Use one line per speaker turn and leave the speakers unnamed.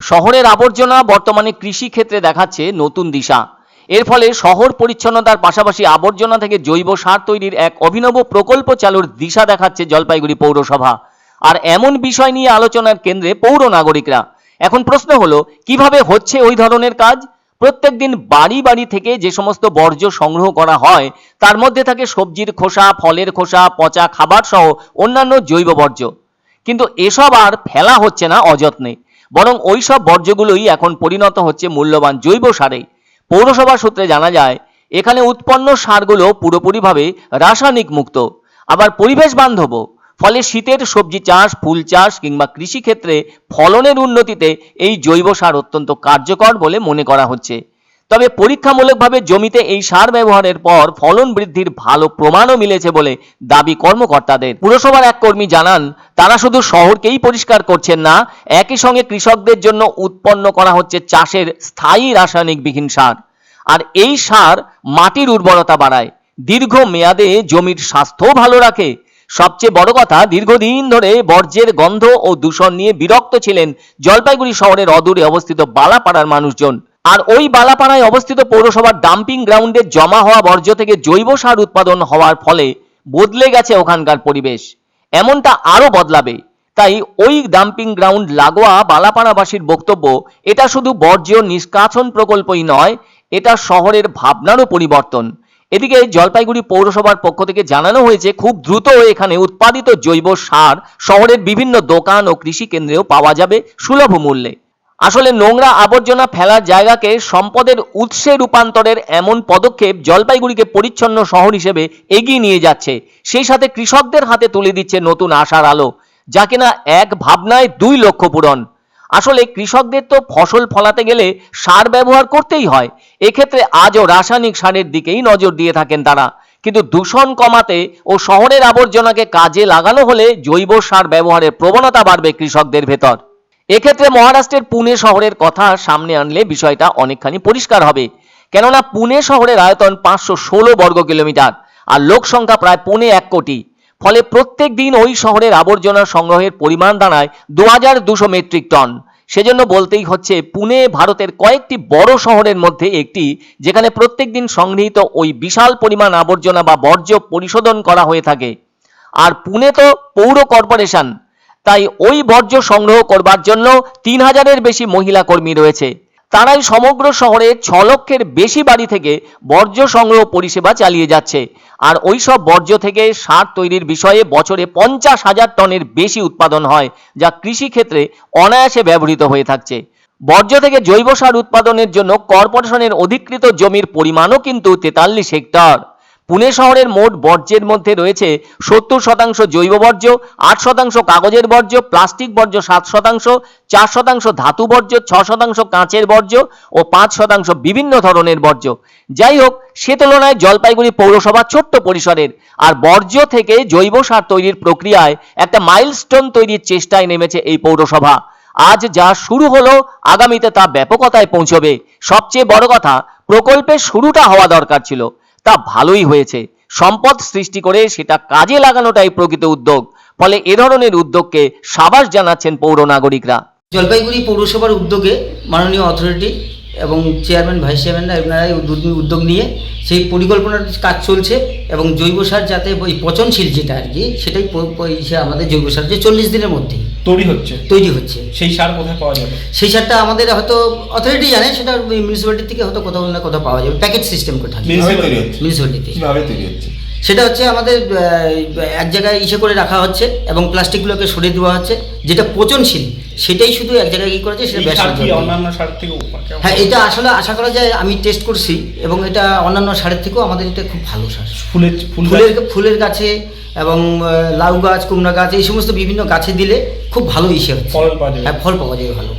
শহরের আবর্জনা বর্তমানে কৃষি ক্ষেত্রে দেখাচ্ছে নতুন দিশা। এর ফলে শহর পরিচ্ছন্নতার পাশাপাশি আবর্জনা থেকে জৈব সার তৈরির এক অভিনব প্রকল্প চালুর দিশা দেখাচ্ছে জলপাইগুড়ি পৌরসভা। আর এমন বিষয় নিয়ে আলোচনার কেন্দ্রে পৌর নাগরিকরা। এখন প্রশ্ন হলো, কীভাবে হচ্ছে ওই ধরনের কাজ? প্রত্যেকদিন বাড়ি বাড়ি থেকে যে সমস্ত বর্জ্য সংগ্রহ করা হয়, তার মধ্যে থাকে সবজির খোসা, ফলের খোসা, পচা খাবার সহ অন্যান্য জৈব বর্জ্য। কিন্তু এসব আর ফেলা হচ্ছে না অযত্নে। বরং ওই সব বর্জ্যগুলোই এখন পরিণত হচ্ছে মূল্যবান জৈব সারে। পৌরসভা সূত্রে জানা যায়, এখানে উৎপন্ন সারগুলো পুরোপুরিভাবে রাসায়নিক মুক্ত, আবার পরিবেশ বান্ধব। ফলে শীতের সবজি চাষ, ফুল চাষ কিংবা কৃষিক্ষেত্রে ফলনের উন্নতিতে এই জৈব সার অত্যন্ত কার্যকর বলে মনে করা হচ্ছে। তবে পরীক্ষামূলকভাবে জমিতে এই সার ব্যবহারের পর ফলন বৃদ্ধির ভালো প্রমাণও মিলেছে বলে দাবি কর্মকর্তাদের। পুরসভার এক কর্মী জানান, তারা শুধু শহরকেই পরিষ্কার করছেন না, একই সঙ্গে কৃষকদের জন্য উৎপন্ন করা হচ্ছে চাষের স্থায়ী রাসায়নিক বিহীন সার। আর এই সার মাটির উর্বরতা বাড়ায়, দীর্ঘ মেয়াদে জমির স্বাস্থ্যও ভালো রাখে। সবচেয়ে বড় কথা, দীর্ঘদিন ধরে বর্জ্যের গন্ধ ও দূষণ নিয়ে বিরক্ত ছিলেন জলপাইগুড়ি শহরের অদূরে অবস্থিত বালাপাড়ার মানুষজন। আর ওই বালাপাড়ায় অবস্থিত পৌরসভার ডাম্পিং গ্রাউন্ডে জমা হওয়া বর্জ্য থেকে জৈব সার উৎপাদন হওয়ার ফলে বদলে গেছে ওখানকার পরিবেশ। এমনটা আরও বদলাবে। তাই ওই ডাম্পিং গ্রাউন্ড লাগোয়া বালাপাড়াবাসীর বক্তব্য, এটা শুধু বর্জ্য নিষ্কাশন প্রকল্পই নয়, এটা শহরের ভাবনারও পরিবর্তন। এদিকে জলপাইগুড়ি পৌরসভার পক্ষ থেকে জানানো হয়েছে, খুব দ্রুত এখানে উৎপাদিত জৈব সার শহরের বিভিন্ন দোকান ও কৃষি কেন্দ্রেও পাওয়া যাবে সুলভ মূল্যে। আসলে নোংরা আবর্জনা ফেলার জায়গাকে সম্পদের উৎসে রূপান্তরের এমন পদক্ষেপ জলপাইগুড়িকে পরিচ্ছন্ন শহর হিসেবে এগিয়ে নিয়ে যাচ্ছে। সেই সাথে কৃষকদের হাতে তুলে দিচ্ছে নতুন আশার আলো, যা কিনা এক ভাবনায় দুই লক্ষ্য পূরণ। আসলে কৃষকদের তো ফসল ফলাতে গেলে সার ব্যবহার করতেই হয়। এক্ষেত্রে আজও রাসায়নিক সারের দিকেই নজর দিয়ে থাকেন তারা। কিন্তু দূষণ কমাতে ও শহরের আবর্জনাকে কাজে লাগানো হলে জৈব সার ব্যবহারের প্রবণতা বাড়বে কৃষকদের ভেতর। এক্ষেত্রে মহারাষ্ট্রের পুনে শহরের কথা সামনে আনলে বিষয়টা অনেকখানি পরিষ্কার হবে। কেননা পুনে শহরের আয়তন পাঁচশো ষোলো বর্গ কিলোমিটার আর লোক সংখ্যা প্রায় পৌনে এক কোটি। ফলে প্রত্যেক দিন ওই শহরের আবর্জনা সংগ্রহের পরিমাণ দাঁড়ায় দু হাজার দুশো মেট্রিক টন। সেজন্য বলতেই হচ্ছে, পুনে ভারতের কয়েকটি বড় শহরের মধ্যে একটি, যেখানে প্রত্যেক দিন সংগৃহীত ওই বিশাল পরিমাণ আবর্জনা বা বর্জ্য পরিশোধন করা হয়ে থাকে। আর পুনে তো পৌর কর্পোরেশন তাই ওই বর্জ্য সংগ্রহ করবার জন্য তিন হাজারের বেশি মহিলা কর্মী রয়েছে। তারাই সমগ্র শহরে ছ লক্ষের বেশি বাড়ি থেকে বর্জ্য সংগ্রহ পরিষেবা চালিয়ে যাচ্ছে। আর ওই সব বর্জ্য থেকে সার তৈরির বিষয়ে বছরে পঞ্চাশ হাজার টনের বেশি উৎপাদন হয়, যা কৃষিক্ষেত্রে অনায়াসে ব্যবহৃত হয়ে থাকছে। বর্জ্য থেকে জৈব সার উৎপাদনের জন্য কর্পোরেশনের অধিকৃত জমির পরিমাণও কিন্তু তেতাল্লিশ হেক্টর। পুনে শহরের মোট বর্জ্যের মধ্যে রয়েছে সত্তর শতাংশ জৈব বর্জ্য, আট শতাংশ কাগজের বর্জ্য, প্লাস্টিক বর্জ্য সাত শতাংশ, চার শতাংশ ধাতু বর্জ্য, ছ শতাংশ কাঁচের বর্জ্য ও পাঁচ শতাংশ বিভিন্ন ধরনের বর্জ্য। যাই হোক, সে তুলনায় জলপাইগুড়ি পৌরসভা ছোট্ট পরিসরের আর বর্জ্য থেকে জৈব সার তৈরির প্রক্রিয়ায় একটা মাইলস্টোন তৈরির চেষ্টায় নেমেছে এই পৌরসভা। আজ যা শুরু হলো, আগামীতে তা ব্যাপকতায় পৌঁছবে। সবচেয়ে বড় কথা, প্রকল্পের শুরুটা হওয়া দরকার ছিল। তা ভালোই হয়েছে। সম্পদ সৃষ্টি করে সেটা কাজে লাগানোটাই প্রকৃত উদ্যোগ। ফলে এ ধরনের উদ্যোগকে সাবাস জানাচ্ছেন পৌর নাগরিকরা।
জলপাইগুড়ি পৌরসভার উদ্যোগে মাননীয় অথরিটি এবং চেয়ারম্যান ভাইস চেয়ারম্যানরা এনারাই উদ্যোগ- নিয়ে সেই পরিকল্পনার কাজ চলছে এবং জৈব সার যাতে ওই পচনশীল যেটা আর কি, সেটাই আমাদের জৈব সার যে চল্লিশ দিনের মধ্যে।
তৈরি হচ্ছে।
তৈরি হচ্ছে।
সেই সার কোথায় পাওয়া যাবে?
সেই সারটা আমাদের হয়তো অথরিটি জানে সেটা মিউনিসিপ্যালিটি থেকে হয়তো কোথাও না কোথাও পাওয়া যাবে। প্যাকেট সিস্টেম
তৈরি হচ্ছে?
মিউনিসিপ্যালিটি
কীভাবে তৈরি হচ্ছে?
সেটা হচ্ছে আমাদের এক জায়গায় ইসে করে রাখা হচ্ছে এবং প্লাস্টিকগুলোকে সরিয়ে দেওয়া হচ্ছে। যেটা পচনশীল সেটাই শুধু এক জায়গায় কি করেছে সেটা।
অন্যান্য সার থেকে
হ্যাঁ এটা আসলে আশা করা যায় আমি টেস্ট করছি এবং এটা অন্যান্য সারের থেকেও আমাদের এটা খুব ভালো সার।
ফুলের ফুল
ফুলের ফুলের গাছে এবং লাউ গাছ কুমড়া গাছ এই সমস্ত বিভিন্ন গাছে দিলে খুব ভালো ইসে
ফলন পাওয়া যাবে।
হ্যাঁ ফল পাওয়া যাবে ভালো